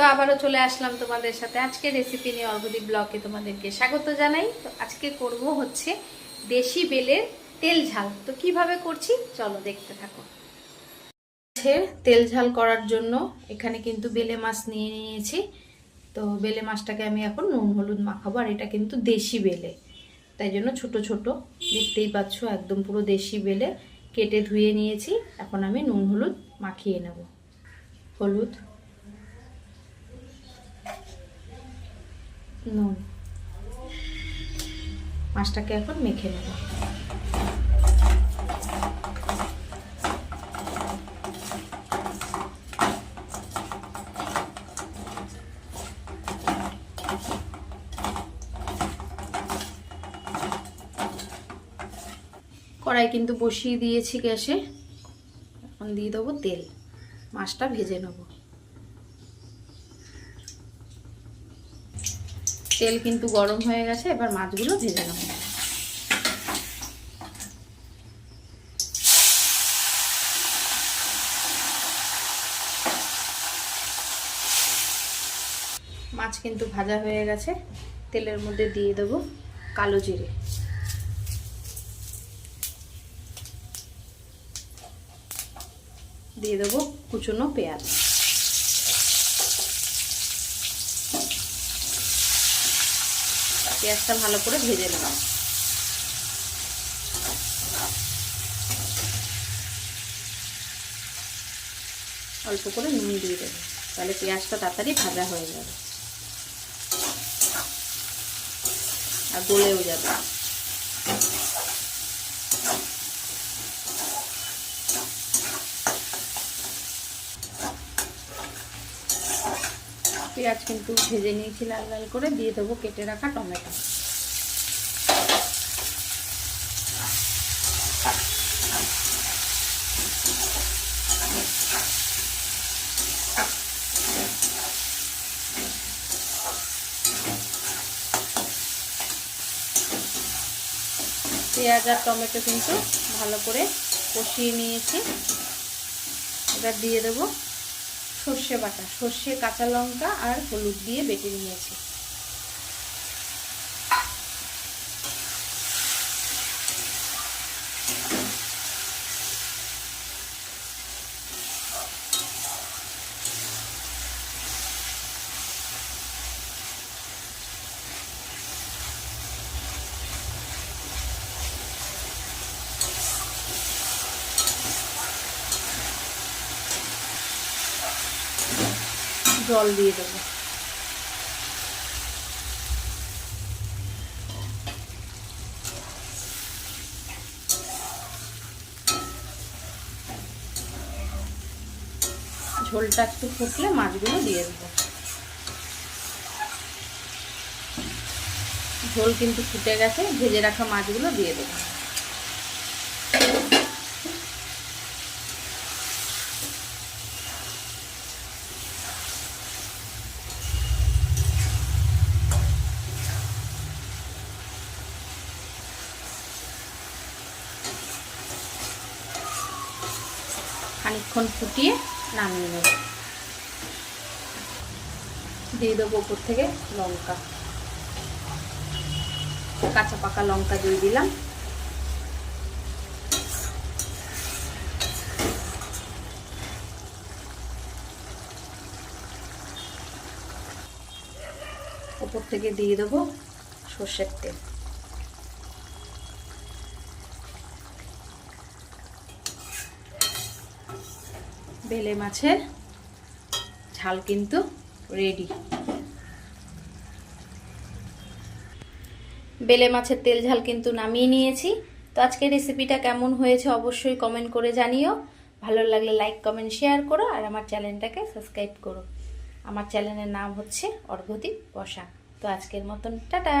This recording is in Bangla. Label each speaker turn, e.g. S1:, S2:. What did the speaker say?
S1: তো আবারও চলে আসলাম তোমাদের সাথে। আজকে রেসিপি নিয়ে অর্ঘদীপ ব্লকে তোমাদেরকে স্বাগত জানাই। তো আজকে করব হচ্ছে দেশি বেলের তেল ঝাল। তো কীভাবে করছি? চলো দেখতে থাকো। মাছের তেল ঝাল করার জন্য এখানে কিন্তু বেলে মাছ নিয়ে নিয়েছি। তো বেলে মাছটাকে আমি এখন নুন, হলুদ মাখাবো, আর এটা কিন্তু দেশি বেলে। তাই জন্য ছোট ছোট, দেখতেই পাচ্ছ, একদম পুরো দেশি বেলে কেটে ধুয়ে নিয়েছি। এখন আমি নুন, হলুদ মাখিয়ে নেব। হলুদ নুন। মাছটাকে এখন মেখে নেব। কড়াই কিন্তু বসিয়ে দিয়েছি গ্যাসে। এখন দিয়ে দেবো তেল। মাছটা ভেজে নেব। তেল কিন্তু গরম হয়ে গেছে, এবার মাছগুলো ভেজে নেব। মাছ কিন্তু ভাজা হয়ে গেছে, তেলের মধ্যে দিয়ে দেবো কালো জিরে। দিয়ে দেবো কুচনো পেঁয়াজ। পেঁয়াজটা ভালো করে ভেজে নিলাম অল্প করে নুন দিয়ে দেবো, তাহলে পেঁয়াজটা তাড়াতাড়ি ভাজা হয়ে যাবে। আর গলেও যাবে। পেঁয়াজ কিন্তু ভেজে নিয়েছি লাল লাল করে, দিয়ে দেবো কেটে রাখা টমেটো। পেঁয়াজ আর টমেটো কিন্তু ভালো করে কষিয়ে নিয়েছি। এবার দিয়ে দেবো সর্ষে বাটা। সর্ষে কাঁচা লঙ্কা আর হলুদ দিয়ে বেটে নিয়েছি। জল দিয়ে দেবো। ঝোলটা একটু ফুটলে মাছগুলো দিয়ে দেবো। ঝোল কিন্তু ফুটে গেছে, ভেজে রাখা মাছগুলো দিয়ে দেবো। খানিক্ষণ ফুটিয়ে নামিয়ে নেব। দিয়ে দেবো উপর থেকে লঙ্কা। কাঁচা পাকা লঙ্কা দিয়ে দিলাম। উপর থেকে দিয়ে দেবো সর্ষের তেল। বেলে মাছের ঝাল কিন্তু রেডি বেলে মাছের তেল ঝাল কিন্তু নামিয়ে নিয়েছি। তো আজকের রেসিপিটা কেমন হয়েছে অবশ্যই কমেন্ট করে জানিও। ভালো লাগলে লাইক কমেন্ট শেয়ার করো আর আমার চ্যানেলটাকে সাবস্ক্রাইব করো। আমার চ্যানেলের নাম হচ্ছে অর্ঘদীপ বসা। তো আজকের মতন, টাটা!